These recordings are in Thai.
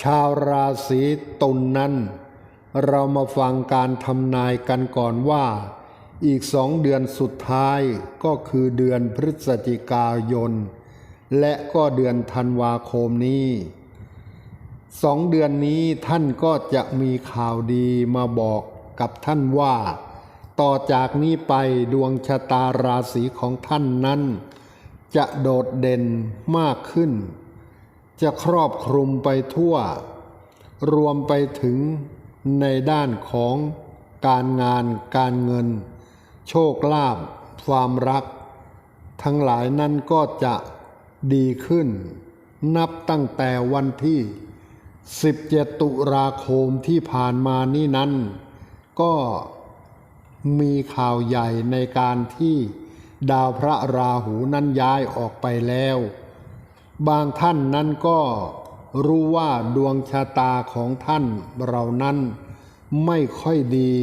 ชาวราศีตุลนนั้น เรามาฟังการทำนายกันก่อนว่า อีกสองเดือนสุดท้ายก็คือเดือนพฤศจิกายน และก็เดือนธันวาคมนี้สองเดือนนี้ท่านก็จะมีข่าวดีมาบอกกับท่านว่า ต่อจากนี้ไปดวงชะตาราศีของท่านนั้น จะโดดเด่นมากขึ้น จะครอบคลุมไปทั่ว รวมไปถึงในด้านของการงานการเงิน โชคลาภความรัก ทั้งหลายนั้นก็จะดีขึ้น นับตั้งแต่วันที่ 17 ตุลาคมที่ผ่านมานี่นั้น ก็มีข่าวใหญ่ในการที่ดาวพระราหูนั้นย้ายออกไปแล้ว บางท่านนั้นก็รู้ว่าดวงชะตาของท่านเรานั้นไม่ค่อยดี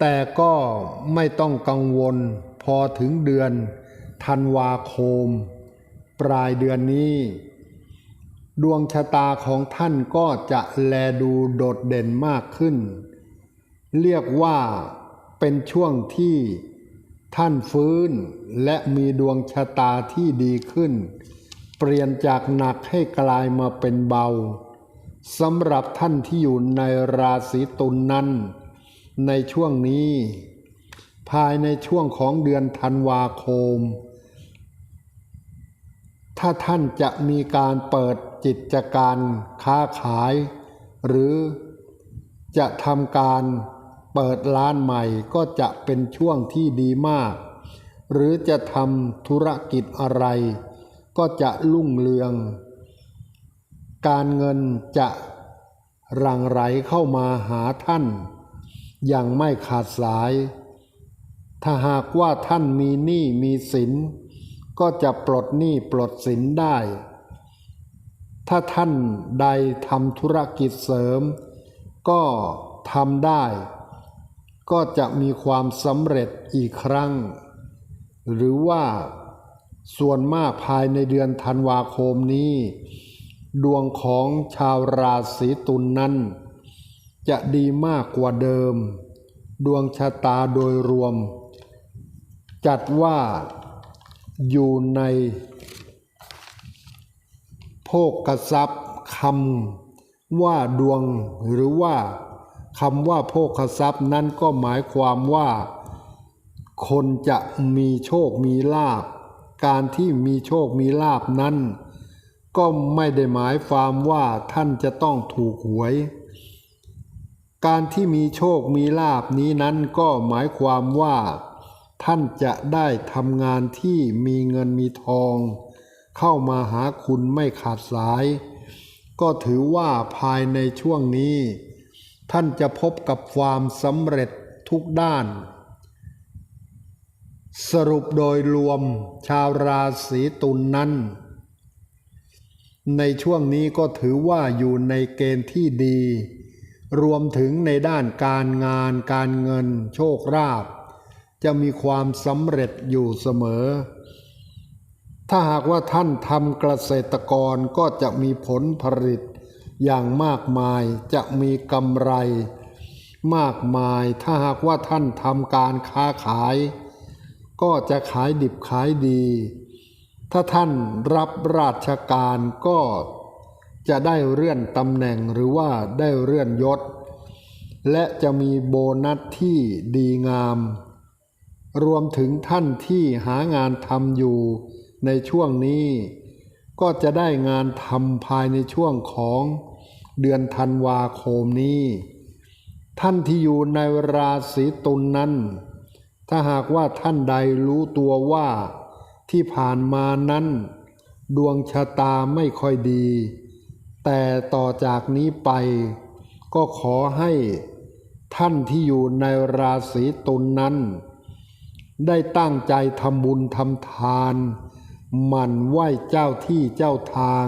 แต่ก็ไม่ต้องกังวลพอถึงเดือนธันวาคม ปลายเดือนนี้ ดวงชะตาของท่านก็จะแลดูโดดเด่นมากขึ้น เรียกว่าเป็นช่วงที่ท่านฟื้นและมีดวงชะตาที่ดีขึ้น เปลี่ยนจากหนักให้กลายมาเป็นเบาสำหรับท่านที่อยู่ในราศีตุลนนั้น ในช่วงนี้ ภายในช่วงของเดือนธันวาคม ถ้าท่านจะมีการเปิดกิจการค้าขาย หรือจะทำการเปิดร้านใหม่ก็จะเป็นช่วงที่ดีมาก หรือจะทำธุรกิจอะไร ก็จะรุ่งเรือง การเงินจะหลั่งไหลเข้ามาหาท่าน อย่างไม่ขาดสาย ถ้าหากว่าท่านมีหนี้มีสิน ก็จะปลดหนี้ปลดสินได้ ถ้าท่านใดทำธุรกิจเสริม ก็ทำได้ ก็จะมีความสำเร็จอีกครั้ง หรือว่า ส่วนมากภายในเดือนธันวาคมนี้ ดวงของชาวราศีตุลนนั้น จะดีมากกว่าเดิม ดวงชะตาโดยรวม จัดว่าอยู่ใน โภกทรัพย์คำว่าดวงหรือว่าคำว่าโภคทรัพย์นั้นก็หมายความว่า คนจะมีโชคมีลาภ การที่มีโชคมีลาภนั้น ก็ไม่ได้หมายความว่าท่านจะต้องถูกหวย การที่มีโชคมีลาภนี้นั้นก็หมายความว่า ท่านจะได้ทำงานที่มีเงินมีทอง เข้ามาหาคุณไม่ขาดสาย ก็ถือว่าภายในช่วงนี้ ท่านจะพบกับความสำเร็จทุกด้าน สรุปโดยรวมชาวราศีตุลนนั้น ในช่วงนี้ก็ถือว่าอยู่ในเกณฑ์ที่ดี รวมถึงในด้านการงานการเงินโชคราภจะมีความสำเร็จอยู่เสมอ ถ้าหากว่าท่านทำเกษตรกรก็จะมีผลผลิตอย่างมากมายจะมีกำไร มากมายถ้าหากว่าท่านทำการค้าขาย ก็จะขายดิบขายดี ถ้าท่านรับราชการก็จะได้เลื่อนตำแหน่งหรือว่าได้เลื่อนยศ และจะมีโบนัสที่ดีงาม รวมถึงท่านที่หางานทำอยู่ในช่วงนี้ ก็จะได้งานทำภายในช่วงของเดือนธันวาคมนี้ ท่านที่อยู่ในราศีตุลนนั้น ถ้าหากว่าท่านใดรู้ตัวว่าที่ผ่านมานั้น ดวงชะตาไม่ค่อยดี แต่ต่อจากนี้ไป ก็ขอให้ท่านที่อยู่ในราศีตุลนนั้น ได้ตั้งใจทำบุญทำทาน หมั่นไหว้เจ้าที่เจ้าทาง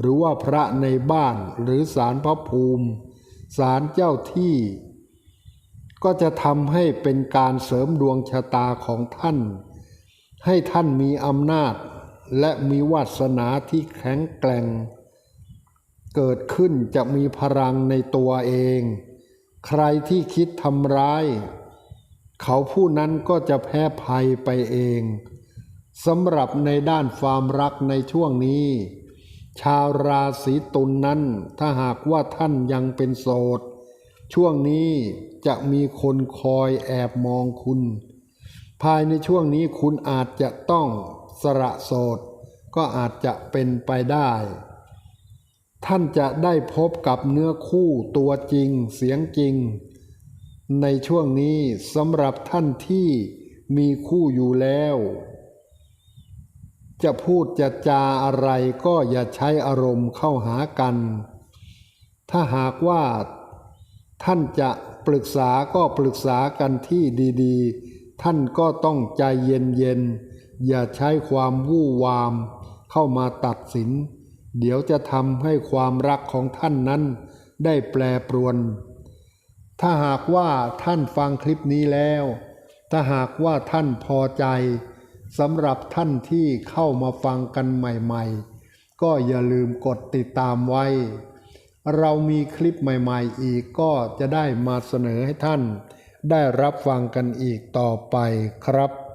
หรือว่าพระในบ้านหรือศาลพระภูมิศาลเจ้าที่ ก็จะทำให้เป็นการเสริมดวงชะตาของท่าน ให้ท่านมีอำนาจ และมีวาสนาที่แข็งแกร่ง เกิดขึ้นจะมีพลังในตัวเอง ใครที่คิดทำร้าย เขาผู้นั้นก็จะแพ้ภัยไปเองสำหรับในด้านความรักในช่วงนี้ ชาวราศีตุลนนั้นถ้าหากว่าท่านยังเป็นโสด ช่วงนี้จะมีคนคอยแอบมองคุณ ภายในช่วงนี้คุณอาจจะต้องสละโสด ก็อาจจะเป็นไปได้ ท่านจะได้พบกับเนื้อคู่ตัวจริงเสียงจริง ในช่วงนี้สำหรับท่านที่มีคู่อยู่แล้ว จะพูดจะจาอะไรก็อย่าใช้อารมณ์เข้าหากัน ถ้าหากว่า ท่านจะปรึกษาก็ปรึกษากันที่ดีๆ ท่านก็ต้องใจเย็นๆ อย่าใช้ความวู่วาม เข้ามาตัดสิน เดี๋ยวจะทำให้ความรักของท่านนั้น ได้แปรปรวน ถ้าหากว่าท่านฟังคลิปนี้แล้ว ถ้าหากว่าท่านพอใจสำหรับท่านที่เข้ามาฟังกันใหม่ ๆ ก็อย่าลืมกดติดตามไว้ เรามีคลิปใหม่ ๆ อีกก็จะได้มาเสนอให้ท่าน ได้รับฟังกันอีกต่อไปครับ